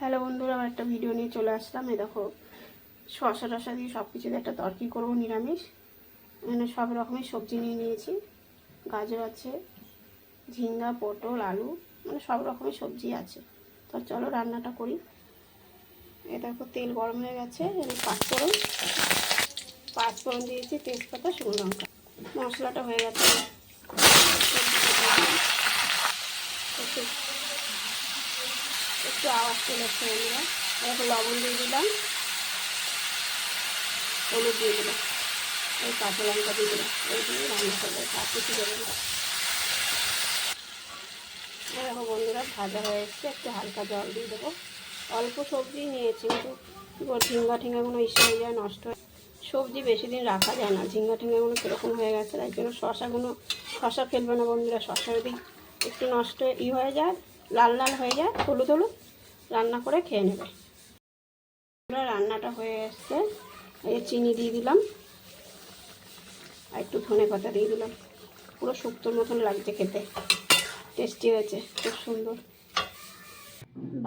Hello বন্ধুরা, আমার একটা ভিডিও নিয়ে চলে আসলাম। এ দেখো, শসা টসা দিয়ে সব কিছু দিয়ে একটা তরকি করব, নিরামিষ। এখানে সব রকমের সবজি নিয়ে নিয়েছি। গাজর আছে, ঝিঙ্গা, পটল, আলু মানে সব রকমের সবজি আছে। তো চলো রান্নাটা করি। এ দেখো, তেল গরম হয়ে গেছে পাঁচফোড়ন। পাঁচফোড়ন দিয়েছি, তেজপাতা, শুকনো লঙ্কা। মশলাটা হয়ে গেছে। একটু আওয়াজ চলে আসছে বন্ধুরা একটু লবণ দিয়ে দিলাম। হলুদ দিয়ে দিলাম। এই কাঁচা লঙ্কা দিয়ে দিলাম। এই দিয়ে রান্না করবে। আর কিছু দেবে না। দেখো বন্ধুরা, ভাজা হয়ে এসছে। একটু হালকা জল দিয়ে দেবো। অল্প সবজি নিয়েছি, কিন্তু ঝিঙ্গা টিঙ্গাগুলো ইসে হয়ে যায়, নষ্ট হয়ে সবজি বেশি দিন রাখা যায় না। ঝিঙ্গা টিঙ্গাগুলো কীরকম হয়ে গেছে, তাই জন্য শশাগুলো শশা ফেলবে না বন্ধুরা শশা যদি একটু নষ্ট ই হয়ে যায় লাল লাল হয়ে যায়, হলুদ হলুদ, রান্না করে খেয়ে নেবে। রান্নাটা হয়ে এসছে, এই চিনি দিয়ে দিলাম, আর একটু ধনে পাতা দিয়ে দিলাম। পুরো শুক্তোর মতন লাগছে খেতে, টেস্টি হয়েছে, খুব সুন্দর।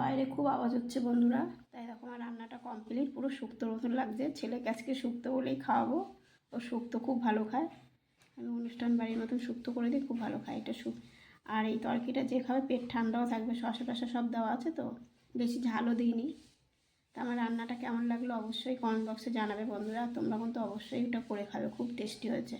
বাইরে খুব আওয়াজ হচ্ছে বন্ধুরা, তাই দেখো আমার রান্নাটা কমপ্লিট পুরো শুক্তোর মতন লাগছে। ছেলেকে আজকে শুক্তো বলেই খাওয়াবো, ও শুক্তো খুব ভালো খায়। আমি অনুষ্ঠান বাড়ির মতন শুক্তো করে দিই, খুব ভালো খায়। এটা শুক আর এই তরকিটা যে খাবে পেট ঠান্ডাও থাকবে শসা টসা সব দেওয়া আছে তো, বেশি ঝালও দিইনি। তা আমার রান্নাটা কেমন লাগল অবশ্যই কমেন্ট বক্সে জানাবে বন্ধুরা, তোমরা কিন্তু অবশ্যই এটা করে খাবে, খুব টেস্টি হয়েছে।